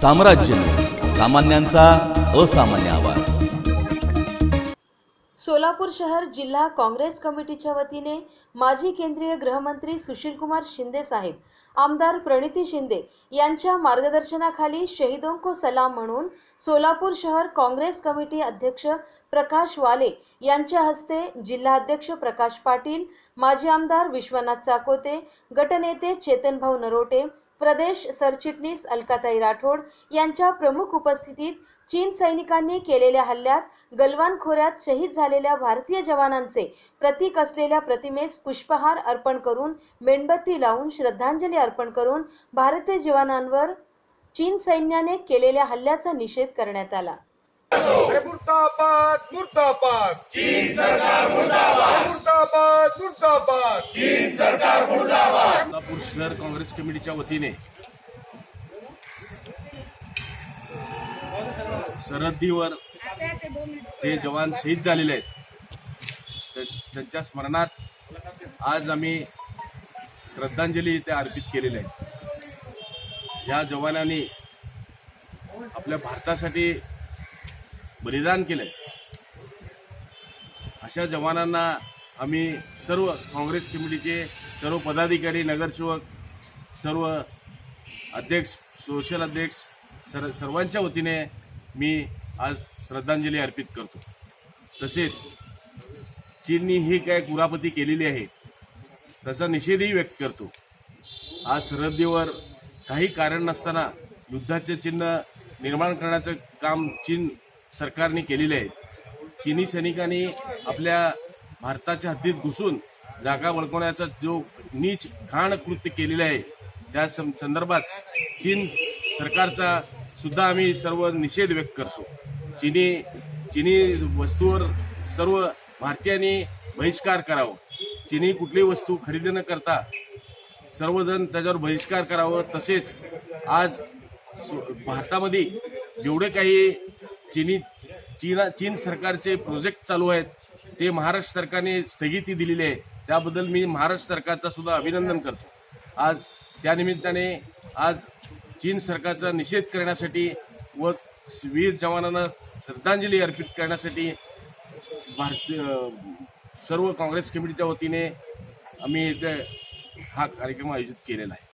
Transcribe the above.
साम्राज्य सामान्यांचा असामान्य आवाज. सोलापूर शहर जिल्हा काँग्रेस कमिटीच्या वतीने माजी केंद्रीय गृहमंत्री सुशीलकुमार शिंदे साहेब आमदार प्रणिती शिंदे यांच्या मार्गदर्शनाखाली शहीदों को सलाम म्हणून सोलापूर शहर काँग्रेस कमिटी अध्यक्ष प्रकाश वाले यांच्या हस्ते जिल्हाध्यक्ष प्रकाश पाटील माजी आमदार विश्वनाथ चाकोते गटनेते चेतनभाऊ नरोटे प्रदेश सरचिटणीस अलकाताई राठोड यांच्या प्रमुख उपस्थितीत चीन सैनिकांनी केलेल्या हल्ल्यात गलवान खोऱ्यात शहीद झालेल्या भारतीय जवानांचे प्रतीक असलेल्या प्रतिमेस पुष्पहार अर्पण करून मेणबत्ती लावून श्रद्धांजली अर्पण करून भारतीय जवानांवर चीन सैन्याने केलेल्या हल्ल्याचा निषेध करण्यात आला. मुर्दाबाद मुर्दाबाद. चीन सरकार मुर्दाबाद. मुर्दाबाद मुर्दाबाद. सोलापूर शहर काँग्रेस कमिटीच्या वतीने सरहद्दीवर जे जवान शहीद झालेले आहेत त्या- त्यांच्या स्मरणात आज आम्ही श्रद्धांजली इथे अर्पित केलेली आहे. ज्या जवानांनी आपल्या भारतासाठी बलिदान केलंय. अशा जवानांना आम्ही सर्व काँग्रेस कमिटीचे सर्व पदाधिकारी नगरसेवक सर्व अध्यक्ष सोशल अध्यक्ष सर सर्वांच्या वतीने मी आज श्रद्धांजली अर्पित करतो. तसेच चीननी ही काय कुरापती केलेली आहे त्याचा निषेधही व्यक्त करतो. आज सरहद्दीवर काही कारण नसताना युद्धाचे चिन्ह निर्माण करण्याचं काम चीन सरकारने केलेले आहे चिनी सैनिकांनी आपल्या भारताच्या हद्दीत घुसून जागा वळकवण्याचा जो नीच घाण कृत्य केलेलं आहे त्या संदर्भात चीन सरकारचा सुद्धा आम्ही सर्व निषेध व्यक्त करतो. चिनी चिनी वस्तूवर सर्व भारतीयांनी बहिष्कार करावं. चिनी कुठली वस्तू खरेदी न करता सर्वजण त्याच्यावर बहिष्कार करावं. तसेच आज भारतामध्ये जेवढे काही चीनी चीना चीन सरकारचे प्रोजेक्ट चालू आहेत ते महाराष्ट्र सरकारने स्थगिती दिलेली आहे. त्याबद्दल मी महाराष्ट्र सरकारचा सुद्धा अभिनंदन करतो. आज त्यानिमित्ताने आज चीन सरकारचा निषेध करण्यासाठी व वीर जवानांना श्रद्धांजली अर्पित करण्यासाठी भारतीय सर्व काँग्रेस कमिटीच्या वतीने आम्ही इथे हा कार्यक्रम आयोजित केलेला आहे.